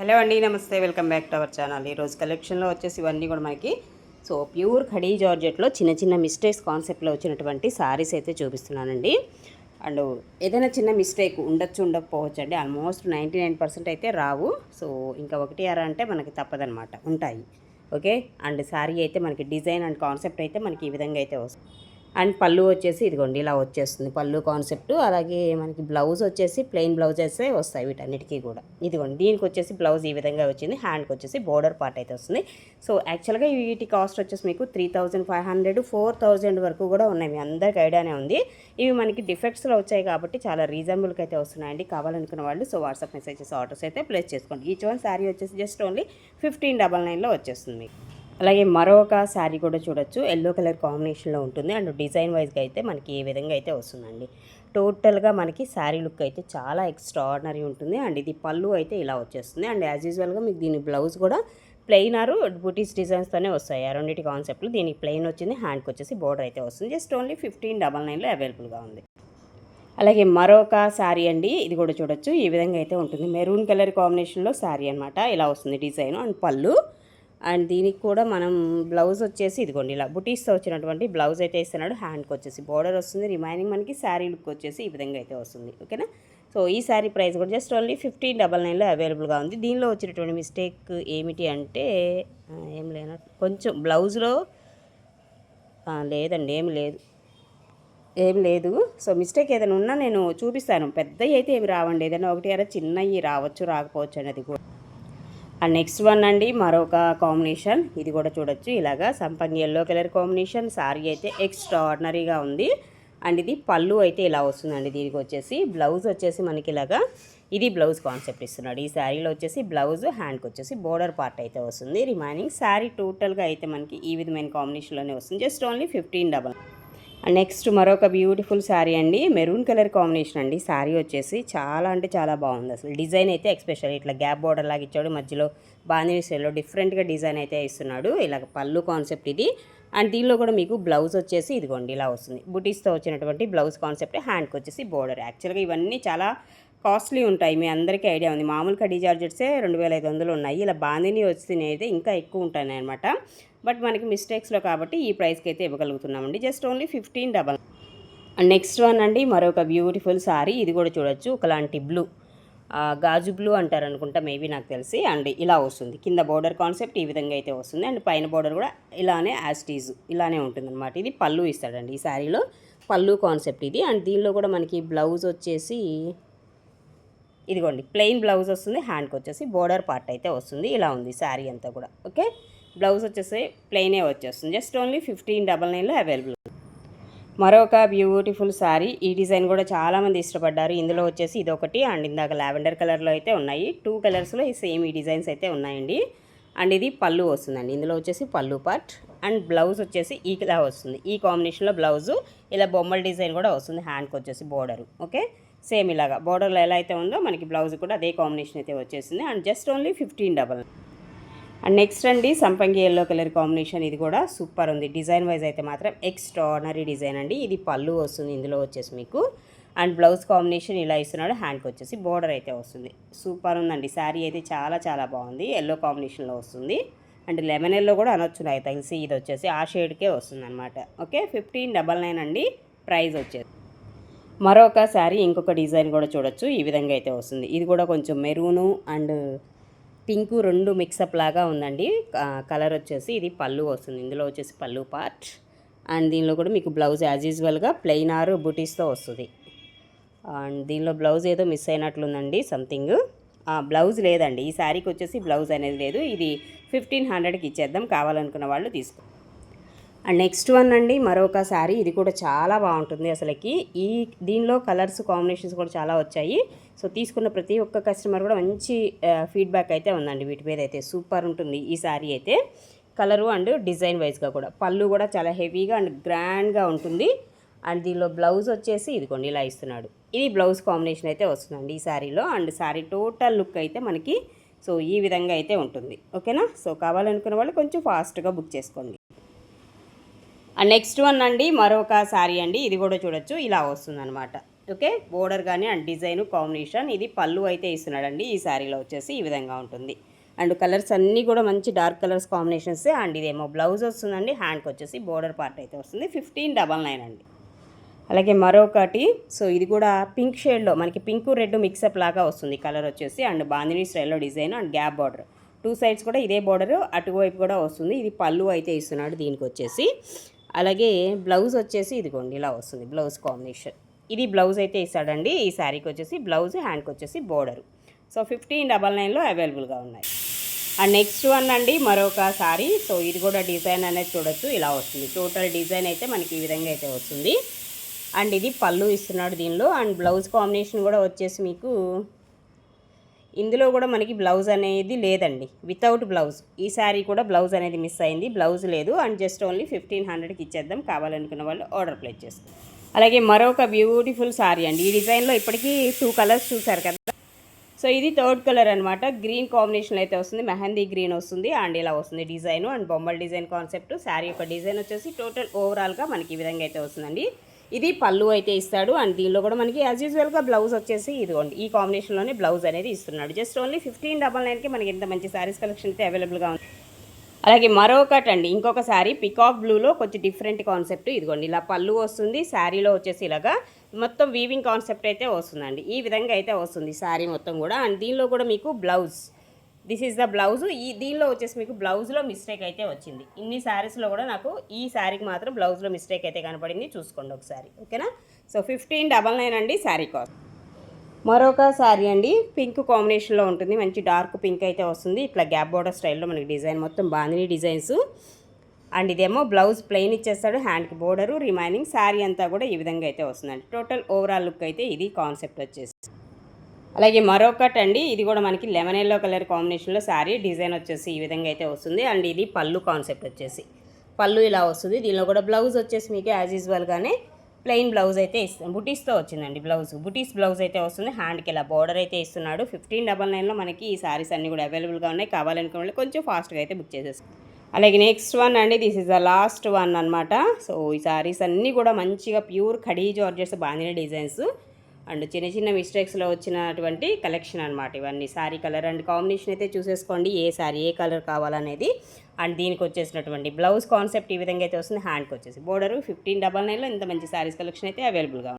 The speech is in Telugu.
హలో అండి నమస్తే. Welcome back to our channel. ఈరోజు కలెక్షన్లో వచ్చేసి ఇవన్నీ కూడా మనకి సో ప్యూర్ ఖడీ జార్జెట్లో చిన్న చిన్న మిస్టేక్స్ కాన్సెప్ట్లో వచ్చినటువంటి శారీస్ అయితే చూపిస్తున్నానండి. అండ్ ఏదైనా చిన్న మిస్టేక్ ఉండొచ్చు ఉండకపోవచ్చు అండి ఆల్మోస్ట్ నైంటీ నైన్ పర్సెంట్ అయితే రావు. సో ఇంకా ఒకటి అర అంటే మనకి తప్పదనమాట ఉంటాయి. ఓకే? అండ్ సారీ అయితే మనకి డిజైన్ అండ్ కాన్సెప్ట్ అయితే మనకి ఈ విధంగా అయితే వస్తుంది. అండ్ పళ్ళు వచ్చేసి ఇదిగోండి ఇలా వచ్చేస్తుంది. పళ్ళు కాన్సెప్ట్ అలాగే మనకి బ్లౌజ్ వచ్చేసి ప్లెయిన్ బ్లౌజెస్ వస్తాయి వీటన్నిటికీ కూడా. ఇదిగోండి దీనికి వచ్చేసి బ్లౌజ్ ఈ విధంగా వచ్చింది. హ్యాండ్కి వచ్చేసి బోర్డర్ పార్ట్ అయితే వస్తుంది. సో యాక్చువల్గా వీటి కాస్ట్ వచ్చేసి మీకు three thousand five hundred four thousand వరకు కూడా ఉన్నాయి. మీ అందరికి ఐడియానే ఉంది. ఇవి మనకి డిఫెక్ట్స్లో వచ్చాయి కాబట్టి చాలా రీజనబుల్కి అయితే వస్తున్నాయండి కావాలనుకున్న వాళ్ళు. సో వాట్సాప్ మెసేజెస్ ఆర్డర్స్ అయితే ప్లేస్ చేసుకోండి. ఈచ్ వన్ శారీ వచ్చేసి జస్ట్ ఓన్లీ ఫిఫ్టీన్ డబల్ నైన్లో వచ్చేస్తుంది మీకు. అలాగే మరొక శారీ కూడా చూడొచ్చు. ఎల్లో కలర్ కాంబినేషన్లో ఉంటుంది. అండ్ డిజైన్ వైజ్గా అయితే మనకి ఏ విధంగా అయితే వస్తుందండి. టోటల్గా మనకి శారీ లుక్ అయితే చాలా ఎక్స్ట్రాడినరీ ఉంటుంది. అండ్ ఇది పళ్ళు అయితే ఇలా వచ్చేస్తుంది. అండ్ యాజ్ యూజువల్గా మీకు దీని బ్లౌజ్ కూడా ప్లెయిన్ ఆరు బుటీస్ డిజైన్స్తోనే వస్తాయి. ఆ రెండింటి కాన్సెప్ట్లు దీనికి ప్లెయిన్ వచ్చింది. హ్యాండ్కి వచ్చేసి బోర్డర్ అయితే వస్తుంది. జస్ట్ ఓన్లీ ఫిఫ్టీన్ డబల్ నైన్లో అవైలబుల్గా ఉంది. అలాగే మరొక శారీ అండి. ఇది కూడా చూడొచ్చు. ఈ విధంగా అయితే ఉంటుంది. మెరూన్ కలర్ కాంబినేషన్లో శారీ అనమాట ఇలా వస్తుంది డిజైన్. అండ్ పళ్ళు. అండ్ దీనికి కూడా మనం బ్లౌజ్ వచ్చేసి ఇదిగోండి ఇలా బుటీస్తో వచ్చినటువంటి బ్లౌజ్ అయితే ఇస్తున్నాడు. హ్యాండ్కి వచ్చేసి బోర్డర్ వస్తుంది. రిమైనింగ్ మనకి శారీ లుక్ వచ్చేసి ఈ విధంగా అయితే వస్తుంది. ఓకేనా? సో ఈ శారీ ప్రైస్ కూడా జస్ట్ ఓన్లీ ఫిఫ్టీన్ డబల్ నైన్లో అవైలబుల్గా ఉంది. దీనిలో వచ్చినటువంటి మిస్టేక్ ఏమిటి అంటే ఏం లేన? కొంచెం బ్లౌజ్లో లేదండి ఏం లేదు. ఏం లేదు. సో మిస్టేక్ ఏదైనా ఉన్నా నేను చూపిస్తాను. పెద్దవి అయితే ఏమి రావండి. ఏదైనా ఒకటి అర చిన్నవి రావచ్చు రాకపోవచ్చు అనేది కూడా. అండ్ నెక్స్ట్ వన్ అండి మరొక కాంబినేషన్. ఇది కూడా చూడొచ్చు. ఇలాగా సంపంగి ఎల్లో కలర్ కాంబినేషన్. సారీ అయితే ఎక్స్ట్రా ఆర్డినరీగా ఉంది. అండ్ ఇది పళ్ళు అయితే ఇలా వస్తుందండి దీనికి వచ్చేసి. బ్లౌజ్ వచ్చేసి మనకి ఇలాగా ఇది బ్లౌజ్ కాన్సెప్ట్ ఇస్తున్నాడు. ఈ శారీలో వచ్చేసి బ్లౌజ్ హ్యాండ్కి వచ్చేసి బోర్డర్ పార్ట్ అయితే వస్తుంది. రిమైనింగ్ శారీ టోటల్గా అయితే మనకి ఈ విధమైన కాంబినేషన్లోనే వస్తుంది. Just only fifteen double next మరొక బ్యూటిఫుల్ శారీ అండి. మెరూన్ కలర్ కాంబినేషన్ అండి. శారీ వచ్చేసి చాలా అంటే చాలా బాగుంది. అసలు డిజైన్ అయితే ఎక్స్పెషల్. ఇట్లా గ్యాప్ బార్డర్ లాగా ఇచ్చాడు. మధ్యలో బాందిని స్టైల్లో డిఫరెంట్గా డిజైన్ అయితే ఇస్తున్నాడు ఇలా పళ్ళు కాన్సెప్ట్ ఇది. అండ్ దీనిలో కూడా మీకు బ్లౌజ్ వచ్చేసి ఇదిగోండి ఇలా వస్తుంది. బుటీస్తో వచ్చినటువంటి బ్లౌజ్ కాన్సెప్ట్ హ్యాండ్కి వచ్చేసి బోర్డర్. యాక్చువల్గా ఇవన్నీ చాలా కాస్ట్లీ ఉంటాయి. మీ అందరికీ ఐడియా ఉంది. మామూలు కడీ జార్జెట్సే రెండు వేల ఐదు వందలు ఉన్నాయి. ఇలా బాందిని వచ్చినాయి అయితే ఇంకా ఎక్కువ ఉంటాయి అనమాట బట్ మనకి మిస్టేక్స్లో కాబట్టి ఈ ప్రైస్కి అయితే ఇవ్వగలుగుతున్నామండి. Just only fifteen double. And next one అండి మరొక బ్యూటిఫుల్ సారీ. ఇది కూడా చూడొచ్చు. ఒకలాంటి బ్లూ. గాజు బ్లూ అంటారు అనుకుంటా మేబీ నాకు తెలిసి. అండ్ ఇలా వస్తుంది. కింద బోర్డర్ కాన్సెప్ట్ ఈ విధంగా అయితే వస్తుంది. అండ్ పైన బోర్డర్ కూడా ఇలానే యాస్టీజ్ ఇలానే ఉంటుంది అనమాట ఇది పళ్ళు ఇస్తాడండి ఈ శారీలో పళ్ళు కాన్సెప్ట్ ఇది. అండ్ దీనిలో కూడా మనకి బ్లౌజ్ వచ్చేసి ఇదిగోండి ప్లెయిన్ బ్లౌజ్ వస్తుంది హ్యాండ్కి వచ్చేసి బోర్డర్ పార్ట్ అయితే వస్తుంది ఇలా ఉంది శారీ అంతా కూడా ఓకే? బ్లౌజ్ వచ్చేసి ప్లెయినే వచ్చేస్తుంది జస్ట్ ఓన్లీ ఫిఫ్టీన్ డబల్ నైన్లో అవైలబుల్ మరొక బ్యూటిఫుల్ శారీ ఈ డిజైన్ కూడా చాలామంది ఇష్టపడ్డారు ఇందులో వచ్చేసి ఇది ఒకటి అండ్ ఇందాక లావెండర్ కలర్లో అయితే ఉన్నాయి టూ కలర్స్లో ఈ సేమ్ ఈ డిజైన్స్ అయితే ఉన్నాయండి. అండ్ ఇది పళ్ళు వస్తుందండి ఇందులో వచ్చేసి పళ్ళు పార్ట్ అండ్ బ్లౌజ్ వచ్చేసి ఈ ఇలా వస్తుంది ఈ కాంబినేషన్లో బ్లౌజు ఇలా బొమ్మల డిజైన్ కూడా వస్తుంది హ్యాండ్కి వచ్చేసి బోర్డరు ఓకే? సేమ్ ఇలాగా. బోర్డర్లో ఎలా అయితే ఉందో మనకి బ్లౌజ్ కూడా అదే కాంబినేషన్ అయితే వచ్చేసింది. And just only fifteen double and next అండి సంపంగి ఎల్లో కలర్ కాంబినేషన్ ఇది కూడా సూపర్ ఉంది. డిజైన్ వైజ్ అయితే మాత్రం ఎక్స్ట్రాడనరీ డిజైన్ అండి. ఇది పళ్ళు వస్తుంది ఇందులో వచ్చేసి మీకు. అండ్ బ్లౌజ్ కాంబినేషన్ ఇలా ఇస్తున్నాడు హ్యాండ్కి వచ్చేసి బోర్డర్ అయితే వస్తుంది. సూపర్ ఉందండి. శారీ అయితే చాలా చాలా బాగుంది. ఎల్లో కాంబినేషన్లో వస్తుంది. అండ్ లెమన్ ఎల్లో కూడా అనొచ్చు నాకు తెలిసి. ఇది వచ్చేసి ఆ షేడ్కే వస్తుంది అనమాట ఓకే ఫిఫ్టీన్ డబల్ నైన్ అండి. ప్రైస్ వచ్చేసి మరొక శారీ ఇంకొక డిజైన్ కూడా చూడొచ్చు. ఈ విధంగా అయితే వస్తుంది. ఇది కూడా కొంచెం మెరూను అండ్ పింకు రెండు మిక్సప్ లాగా ఉందండి. కలర్ వచ్చేసి ఇది పళ్ళు వస్తుంది. ఇందులో వచ్చేసి పళ్ళు పార్ట్ అండ్ దీనిలో కూడా మీకు బ్లౌజ్ యాజ్ యూజువల్గా ప్లెయిన్ ఆర్ బుటీస్తో వస్తుంది. అండ్ దీనిలో బ్లౌజ్ ఏదో మిస్ అయినట్లుందండి సంథింగ్. బ్లౌజ్ లేదండి. ఈ శారీకి వచ్చేసి బ్లౌజ్ అనేది లేదు. ఇది ఫిఫ్టీన్ హండ్రెడ్కి ఇచ్చేద్దాం. కావాలనుకున్న వాళ్ళు తీసుకో అండ్ నెక్స్ట్ వన్ అండి మరొక శారీ. ఇది కూడా చాలా బాగుంటుంది అసలుకి. ఈ దీనిలో కలర్స్ కాంబినేషన్స్ కూడా చాలా వచ్చాయి. సో తీసుకున్న ప్రతి ఒక్క కస్టమర్ కూడా మంచి ఫీడ్బ్యాక్ అయితే ఉందండి వీటి మీద అయితే. సూపర్ ఉంటుంది ఈ శారీ అయితే. కలరు అండ్ డిజైన్ వైజ్గా కూడా. పళ్ళు కూడా చాలా హెవీగా అండ్ గ్రాండ్గా ఉంటుంది. అండ్ దీనిలో బ్లౌజ్ వచ్చేసి ఇదిగోండి ఇలా ఇస్తున్నాడు. ఇది బ్లౌజ్ కాంబినేషన్ అయితే వస్తుందండి ఈ శారీలో. అండ్ శారీ టోటల్ లుక్ అయితే మనకి సో ఈ విధంగా అయితే ఉంటుంది. ఓకేనా? సో కావాలనుకున్న వాళ్ళు కొంచెం ఫాస్ట్గా బుక్ చేసుకోండి. అండ్ నెక్స్ట్ వన్ అండి మరొక శారీ అండి. ఇది కూడా చూడొచ్చు. ఇలా వస్తుందన్నమాట. ఓకే? బోర్డర్ కానీ అండ్ డిజైన్ కాంబినేషన్ ఇది పళ్ళు అయితే ఇస్తున్నాడండి. ఈ శారీలో వచ్చేసి ఈ విధంగా ఉంటుంది. అండ్ కలర్స్ అన్నీ కూడా మంచి డార్క్ కలర్స్ కాంబినేషన్స్ అండ్ ఇదేమో బ్లౌజ్ వస్తుందండి. హ్యాండ్కి వచ్చేసి బోర్డర్ పార్ట్ అయితే వస్తుంది. ఫిఫ్టీన్ డబల్ నైన్ అండి. అలాగే మరొకటి. సో ఇది కూడా పింక్ షేడ్లో మనకి పింక్ రెడ్ మిక్సప్ లాగా వస్తుంది. కలర్ వచ్చేసి అండ్ బాందిని స్టైల్లో design and gap border two sides కూడా ఇదే బార్డర్ అటువైపు కూడా వస్తుంది. ఇది పళ్ళు అయితే ఇస్తున్నాడు దీనికి వచ్చేసి. అలాగే బ్లౌజ్ వచ్చేసి ఇదిగోండి ఇలా వస్తుంది బ్లౌజ్ కాంబినేషన్. ఇది బ్లౌజ్ అయితే ఇస్తాడండి ఈ శారీకి వచ్చేసి బ్లౌజ్ హ్యాండ్కి వచ్చేసి బోర్డర్. సో ఫిఫ్టీన్ డబల్ నైన్లో అవైలబుల్గా ఉన్నాయి. అండ్ నెక్స్ట్ వన్ అండి మరొక శారీ. సో ఇది కూడా డిజైన్ అనేది చూడొచ్చు ఇలా వస్తుంది. టోటల్ డిజైన్ అయితే మనకి ఈ విధంగా అయితే వస్తుంది. అండ్ ఇది పళ్ళు ఇస్తున్నాడు దీనిలో. అండ్ బ్లౌజ్ కాంబినేషన్ కూడా వచ్చేసి మీకు ఇందులో కూడా మనకి బ్లౌజ్ అనేది లేదండి. వితౌట్ బ్లౌజ్ ఈ శారీ కూడా బ్లౌజ్ అనేది మిస్ అయింది. బ్లౌజ్ లేదు. అండ్ జస్ట్ ఓన్లీ ఫిఫ్టీన్ హండ్రెడ్కి ఇచ్చేద్దాం. కావాలనుకున్న వాళ్ళు ఆర్డర్ ప్లేస్ చేసుకోండి అలాగే మరొక బ్యూటిఫుల్ శారీ అండి. ఈ డిజైన్లో ఇప్పటికీ టూ కలర్స్ చూసారు కదా. సో ఇది థర్డ్ కలర్ అనమాట గ్రీన్ కాంబినేషన్ అయితే వస్తుంది. మెహందీ గ్రీన్ వస్తుంది. అండ్ ఇలా వస్తుంది డిజైన్ అండ్ బొమ్మల డిజైన్ కాన్సెప్ట్ శారీ యొక్క డిజైన్ వచ్చేసి టోటల్ ఓవరాల్గా మనకి ఈ విధంగా అయితే వస్తుందండి. ఇది పళ్ళు అయితే ఇస్తాడు అండ్ దీనిలో కూడా మనకి యాజ్ యూజువల్గా బ్లౌజ్ వచ్చేసి ఇదిగోండి ఈ కాంబినేషన్లోనే బ్లౌజ్ అనేది ఇస్తున్నాడు. జస్ట్ ఓన్లీ ఫిఫ్టీన్ డబల్ నైన్కి మనకి ఇంత మంచి శారీస్ కలెక్షన్ అయితే అవైలబుల్గా ఉంది. అలాగే మరొకటి అండి ఇంకొక శారీ పికాక్ బ్లూలో కొంచెం డిఫరెంట్ కాన్సెప్ట్ ఇదిగోండి ఇలా పళ్ళు వస్తుంది శారీలో వచ్చేసి ఇలాగా మొత్తం వీవింగ్ కాన్సెప్ట్ అయితే వస్తుందండి. ఈ విధంగా అయితే వస్తుంది శారీ మొత్తం కూడా. అండ్ దీనిలో కూడా మీకు blouse this is the blouse. ఈ దీనిలో వచ్చేసి మీకు బ్లౌజ్లో మిస్టేక్ అయితే వచ్చింది. ఇన్ని శారీస్లో కూడా నాకు ఈ శారీకి మాత్రం బ్లౌజ్లో మిస్టేక్ అయితే కనపడింది. చూసుకోండి ఒకసారి. ఓకేనా? సో ఫిఫ్టీన్ డబల్ నైన్ అండి శారీ కాస్ట్. మరొక శారీ అండి. పింక్ కాంబినేషన్లో ఉంటుంది. మంచి డార్క్ పింక్ అయితే వస్తుంది. ఇట్లా గ్యాప్ బోర్డర్ స్టైల్లో మనకి డిజైన్ మొత్తం బాందిని డిజైన్స్. అండ్ ఇదేమో బ్లౌజ్ ప్లెయిన్ ఇచ్చేస్తాడు. హ్యాండ్కి బోర్డరు రిమైనింగ్ శారీ అంతా కూడా ఈ విధంగా అయితే వస్తుందండి. టోటల్ ఓవరాల్ లుక్ అయితే ఇది కాన్సెప్ట్ వచ్చేసి. అలాగే మరొకటి అండి ఇది కూడా మనకి లెమన్ ఎల్లో కలర్ కాంబినేషన్లో శారీ డిజైన్ వచ్చేసి ఈ విధంగా అయితే వస్తుంది. అండ్ ఇది పళ్ళు కాన్సెప్ట్ వచ్చేసి. పళ్ళు ఇలా వస్తుంది. దీనిలో కూడా బ్లౌజ్ వచ్చేసి మీకు యాజ్ యూజువల్గానే ప్లెయిన్ బ్లౌజ్ అయితే ఇస్తాం బుటీస్తో వచ్చిందండి బ్లౌజ్. బుటీస్ బ్లౌజ్ అయితే వస్తుంది. హ్యాండ్కి ఇలా బార్డర్ అయితే ఇస్తున్నాడు. ఫిఫ్టీన్ డబల్ నైన్లో మనకి ఈ సారీస్ అన్నీ కూడా అవైలబుల్గా ఉన్నాయి. కావాలనుకున్న కొంచెం ఫాస్ట్గా అయితే బుక్ చేసేస్తాం అలాగే నెక్స్ట్ వన్ అండి this is the last one అనమాట సో ఈ సారీస్ అన్నీ కూడా మంచిగా pure khadi georgette bandhani designs. And చిన్న చిన్న మిస్టేక్స్లో వచ్చినటువంటి కలెక్షన్ అనమాట ఇవన్నీ. శారీ కలర్ అండ్ కాంబినేషన్ అయితే చూసేసుకోండి. ఏ శారీ ఏ కలర్ కావాలనేది. అండ్ దీనికి వచ్చేసినటువంటి బ్లౌజ్ కాన్సెప్ట్ ఈ విధంగా అయితే వస్తుంది. హ్యాండ్కి వచ్చేసి. బోర్డర్ ఫిఫ్టీన్ డబల్ నైన్లో ఇంత మంచి శారీస్ కలెక్షన్ అయితే అవైలబుల్గా ఉంది.